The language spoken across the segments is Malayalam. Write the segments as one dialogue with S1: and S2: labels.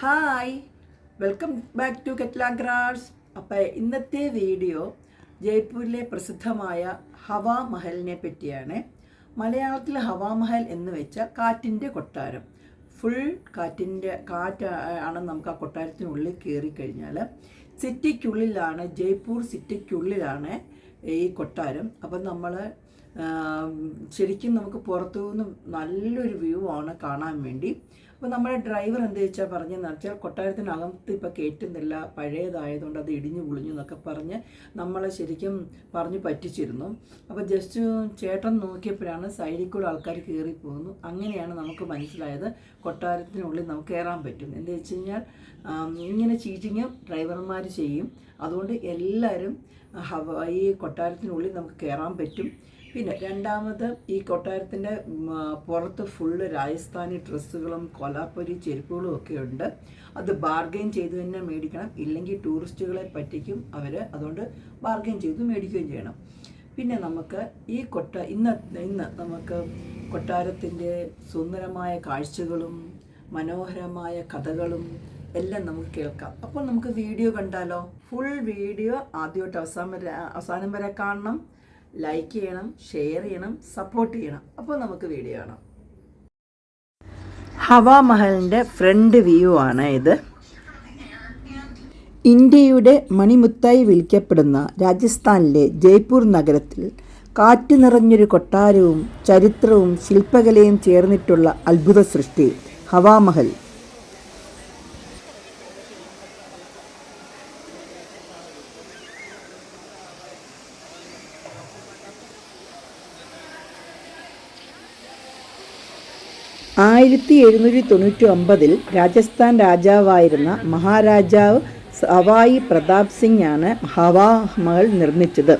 S1: ഹായ്. വെൽക്കം ബാക്ക് ടു കെറ്റ്ലാഗ്രാസ്. അപ്പോൾ ഇന്നത്തെ വീഡിയോ ജയ്പൂരിലെ പ്രസിദ്ധമായ ഹവാ മഹലിനെ പറ്റിയാണ്. മലയാളത്തിൽ ഹവാ മഹൽ എന്ന് വെച്ചാൽ കാറ്റിന്റെ കൊട്ടാരം. ഫുൾ കാറ്റിന്റെ കാറ്റ് ആണ് നമുക്ക് ആ കൊട്ടാരത്തിനുള്ളിൽ കയറി കഴിഞ്ഞാൽ സിറ്റിക്കുള്ളിലാണ് ജയ്പൂർ സിറ്റിക്കുള്ളിലാണ് ഈ കൊട്ടാരം. അപ്പം നമ്മൾ ശരിക്കും നമുക്ക് പുറത്തു നിന്ന് നല്ലൊരു വ്യൂ ആണ് കാണാൻ വേണ്ടി. അപ്പോൾ നമ്മുടെ ഡ്രൈവർ എന്ത് വെച്ചാൽ പറഞ്ഞെന്ന് വെച്ചാൽ കൊട്ടാരത്തിനകത്ത് ഇപ്പോൾ കയറ്റുന്നില്ല പഴയതായതുകൊണ്ട് അത് ഇടിഞ്ഞു പൊളിഞ്ഞു എന്നൊക്കെ പറഞ്ഞ് നമ്മളെ ശരിക്കും പറഞ്ഞു പറ്റിച്ചിരുന്നു. അപ്പോൾ ജസ്റ്റ് ചേട്ടൻ നോക്കിയപ്പോഴാണ് സൈഡിൽ കൂടെ ആൾക്കാർ കയറി പോകുന്നു. അങ്ങനെയാണ് നമുക്ക് മനസ്സിലായത് കൊട്ടാരത്തിനുള്ളിൽ നമുക്ക് കയറാൻ പറ്റും. എന്ന് വെച്ച് കഴിഞ്ഞാൽ ഇങ്ങനെ ചീറ്റിങ് ഡ്രൈവർമാർ ചെയ്യും. അതുകൊണ്ട് എല്ലാവരും ഈ കൊട്ടാരത്തിനുള്ളിൽ നമുക്ക് കയറാൻ പറ്റും. പിന്നെ രണ്ടാമത് ഈ കൊട്ടാരത്തിന്റെ പുറത്ത് ഫുള്ള് രാജസ്ഥാനി ഡ്രസ്സുകളും കൊലാപ്പൊരി ചെരുപ്പുകളും ഒക്കെ ഉണ്ട്. അത് ബാർഗെയിൻ ചെയ്ത് തന്നെ മേടിക്കണം. ഇല്ലെങ്കിൽ ടൂറിസ്റ്റുകളെ പറ്റിക്കും അവർ അതുകൊണ്ട് ബാർഗെയിൻ ചെയ്ത് മേടിക്കുകയും ചെയ്യണം. പിന്നെ നമുക്ക് ഈ കൊട്ട ഇന്ന് ഇന്ന് നമുക്ക് കൊട്ടാരത്തിന്റെ സുന്ദരമായ കാഴ്ചകളും മനോഹരമായ കഥകളും എല്ലാം നമുക്ക് കേൾക്കാം. അപ്പോൾ നമുക്ക് വീഡിയോ കണ്ടാലോ? ഫുൾ വീഡിയോ ആദ്യമായിട്ട് അവസാനം വരെ അവസാനം വരെ കാണണം. ലൈക്ക് ചെയ്യണം ഷെയർ ചെയ്യണം സപ്പോർട്ട് ചെയ്യണം. അപ്പോൾ നമുക്ക് വീഡിയോ കാണാം. ഹവാ മഹലിന്റെ ഫ്രണ്ട് വ്യൂ ആണ് ഇത്. ഇന്ത്യയുടെ മണിമുത്തായി വിളിക്കപ്പെടുന്ന രാജസ്ഥാനിലെ ജയ്പൂർ നഗരത്തിൽ കാറ്റ് നിറഞ്ഞൊരു കൊട്ടാരവും ചരിത്രവും ശില്പകലയും ചേർന്നിട്ടുള്ള അത്ഭുത സൃഷ്ടി ഹവാമഹൽ ആയിരത്തി എഴുന്നൂറ്റി തൊണ്ണൂറ്റി ഒമ്പതിൽ രാജസ്ഥാൻ രാജാവായിരുന്ന മഹാരാജാവ് സവായി പ്രതാപ് സിംഗ് ആണ് ഹവാ മഹൽ നിർമ്മിച്ചത്.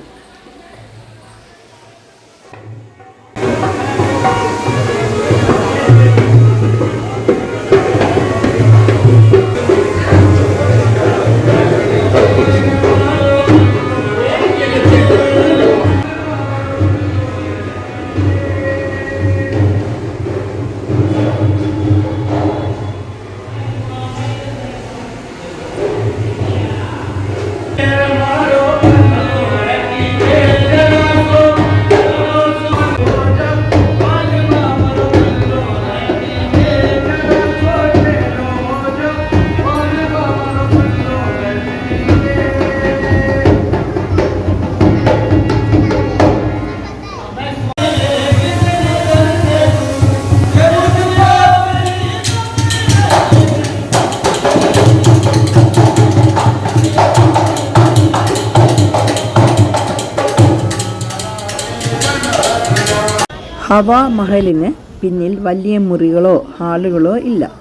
S1: ഹവാ മഹലിന് പിന്നിൽ വലിയ മുറികളോ ഹാളുകളോ ഇല്ല.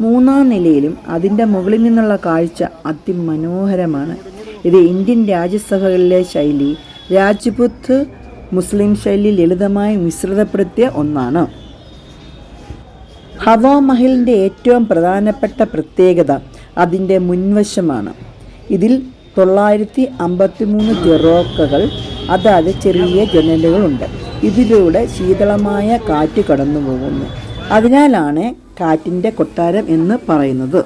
S1: മൂന്നാം നിലയിലും അതിന്റെ മുകളിൽ നിന്നുള്ള കാഴ്ച അതിമനോഹരമാണ്. ഇത് ഇന്ത്യൻ രാജ്യസഭകളിലെ ശൈലി രാജ്പുത്ത് മുസ്ലിം ശൈലി ലളിതമായി മിശ്രിതപ്പെടുത്തിയ ഒന്നാണ്. ഹവാ മഹലിന്റെ ഏറ്റവും പ്രധാനപ്പെട്ട പ്രത്യേകത അതിന്റെ മുൻവശമാണ്. ഇതിൽ തൊള്ളായിരത്തി അമ്പത്തി മൂന്ന് ജെറോക്കകൾ അതായത് ചെറിയ ജനലുകളുണ്ട്. ഇതിലൂടെ ശീതളമായ കാറ്റ് കടന്നു പോകുന്നു അതിനാലാണ് കാറ്റിന്റെ കൊട്ടാരം എന്ന് പറയുന്നത്.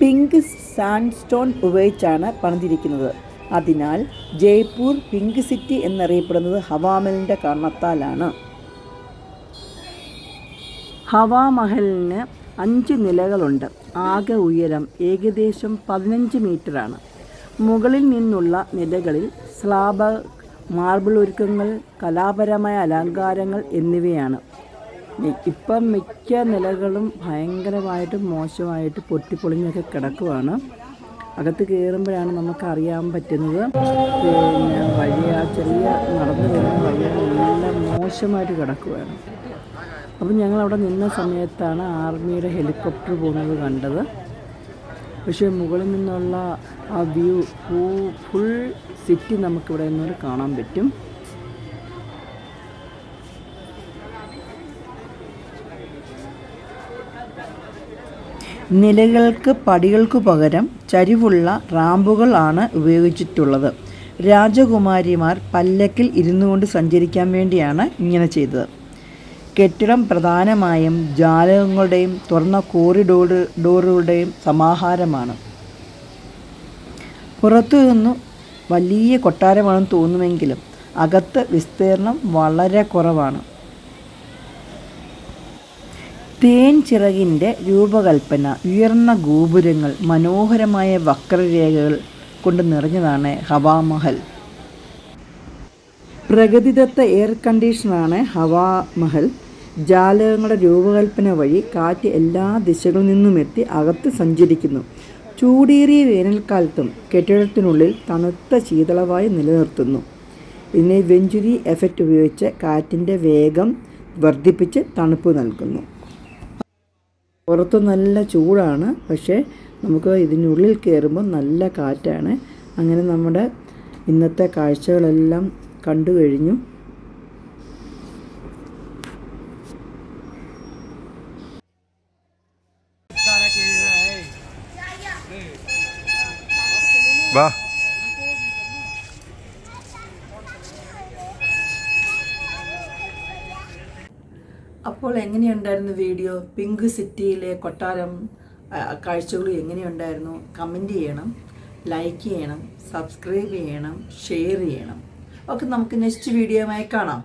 S1: പിങ്ക് സാൻഡ് സ്റ്റോൺ ഉപയോഗിച്ചാണ് പണിതിരിക്കുന്നത്. അതിനാൽ ജയ്പൂർ പിങ്ക് സിറ്റി എന്നറിയപ്പെടുന്നത് ഹവാമലിന്റെ കാരണത്താലാണ്. ഹവാമഹലിന് അഞ്ച് നിലകളുണ്ട്. ആകെ ഉയരം ഏകദേശം പതിനഞ്ച് മീറ്ററാണ്. മുകളിൽ നിന്നുള്ള നിലകളിൽ സ്ലാബ് മാർബിൾ ഒരുക്കങ്ങൾ കലാപരമായ അലങ്കാരങ്ങൾ എന്നിവയാണ്. ഇപ്പം മിക്ക നിലകളും ഭയങ്കരമായിട്ട് മോശമായിട്ട് പൊട്ടിപ്പൊളിഞ്ഞൊക്കെ കിടക്കുവാണ്. അകത്ത് കയറുമ്പോഴാണ് നമുക്ക് അറിയാൻ പറ്റുന്നത്. പിന്നെ വഴി ചെറിയ നടന്നു വരുന്ന വഴികളെല്ലാം മോശമായിട്ട് കിടക്കുവാണ്. അപ്പം ഞങ്ങൾ അവിടെ നിന്ന സമയത്താണ് ആർമിയുടെ ഹെലികോപ്റ്റർ പോകുന്നത് കണ്ടത്. പക്ഷേ മുകളിൽ നിന്നുള്ള ആ വ്യൂ ഫുൾ സിറ്റി നമുക്കിവിടെ നിന്നൊരു കാണാൻ പറ്റും. നിലകൾക്ക് പടികൾക്കു പകരം ചരിവുള്ള റാമ്പുകൾ ആണ് ഉപയോഗിച്ചിട്ടുള്ളത്. രാജകുമാരിമാർ പല്ലക്കിൽ ഇരുന്നു കൊണ്ട് സഞ്ചരിക്കാൻ വേണ്ടിയാണ് ഇങ്ങനെ ചെയ്തത്. കെട്ടിടം പ്രധാനമായും ജാലകങ്ങളുടെയും തുറന്ന കോറിഡോർ ഡോറുകളുടെയും സമാഹാരമാണ്. പുറത്തു നിന്നു വലിയ കൊട്ടാരമാണെന്ന് തോന്നുമെങ്കിലും അകത്ത് വിസ്തീർണം വളരെ കുറവാണ്. തേൻ ചിറകിന്റെ രൂപകൽപ്പന ഉയർന്ന ഗോപുരങ്ങൾ മനോഹരമായ വക്രരേഖകൾ കൊണ്ട് നിറഞ്ഞതാണ് ഹവാമഹൽ. പ്രകൃതിദത്ത എയർ കണ്ടീഷണറാണ് ഹവാ മഹൽ. ജാലകങ്ങളുടെ രൂപകൽപ്പന വഴി കാറ്റ് എല്ലാ ദിശകളിൽ നിന്നും എത്തി അകത്ത് സഞ്ചരിക്കുന്നു. ചൂടേറിയ വേനൽക്കാലത്തും കെട്ടിടത്തിനുള്ളിൽ തണുത്ത ശീതളവായു നിലനിർത്തുന്നു. ഇതിനെ വെഞ്ചുരി എഫക്റ്റ് ഉപയോഗിച്ച് കാറ്റിന്റെ വേഗം വർദ്ധിപ്പിച്ച് തണുപ്പ് നൽകുന്നു. പുറത്ത് നല്ല ചൂടാണ്. പക്ഷേ നമുക്ക് ഇതിനുള്ളിൽ കയറുമ്പോൾ നല്ല കാറ്റാണ്. അങ്ങനെ നമ്മുടെ ഇന്നത്തെ കാഴ്ചകളെല്ലാം കണ്ടു കഴിഞ്ഞു.
S2: വാ.
S1: അപ്പോൾ എങ്ങനെയുണ്ടായിരുന്നു വീഡിയോ? പിങ്ക് സിറ്റിയിലെ കൊട്ടാരം കാഴ്ചകൾ എങ്ങനെയുണ്ടായിരുന്നു? കമന്റ് ചെയ്യണം ലൈക്ക് ചെയ്യണം സബ്സ്ക്രൈബ് ചെയ്യണം ഷെയർ ചെയ്യണം. ഓക്കെ നമുക്ക് നെക്സ്റ്റ് വീഡിയോയുമായി കാണാം.